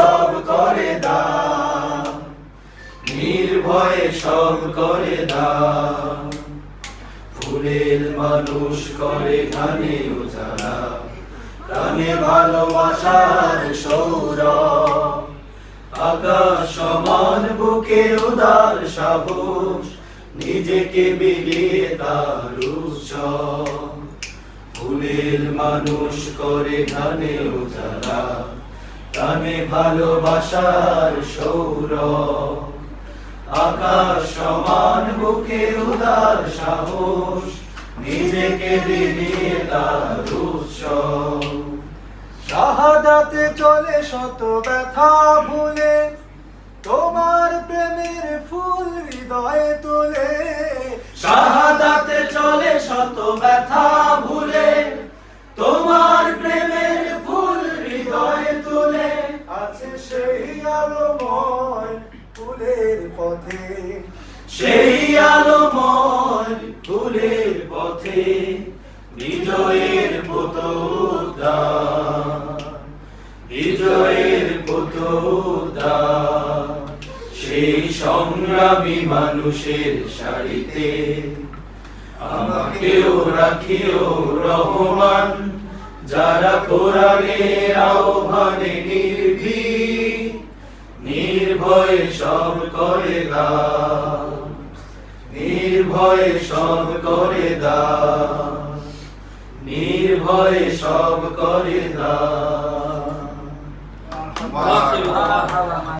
সব করে দান নির্ভয়ে সব করে দান ফুলের মানুষ করে ঘানে উজালা প্রাণে ভালোবাসার সৌর আকাশ সমান, বুকে উদার সাহস। নিজেকে বিলিয়ে তার ফুলের মানুষ করে ঘানে উজালা প্রাণে ভালোবাসার সৌর আকাশ সমান, বুকে উদার সাহস, নিজেকে দিলিয়ে তার উৎসব। শাহাদাতে চলে শত ব্যথা ভুলে, তোমার প্রেমের ফুল হৃদয়ে তোলে। পথে, সেই আলোময় ফুলের পথে বিজয়ের পুতোদ্দান বিজয়ের পুতোদ্দান সেই সংগ্রামী মানুষের সারিতে আমাকেও রাখিও রহমান, যারা কোরআনের আহ্বানে নির্ভীক নির্ভয়ে সব করে দান নির্ভয়ে সব করে দান নির্ভয়ে সব করে দান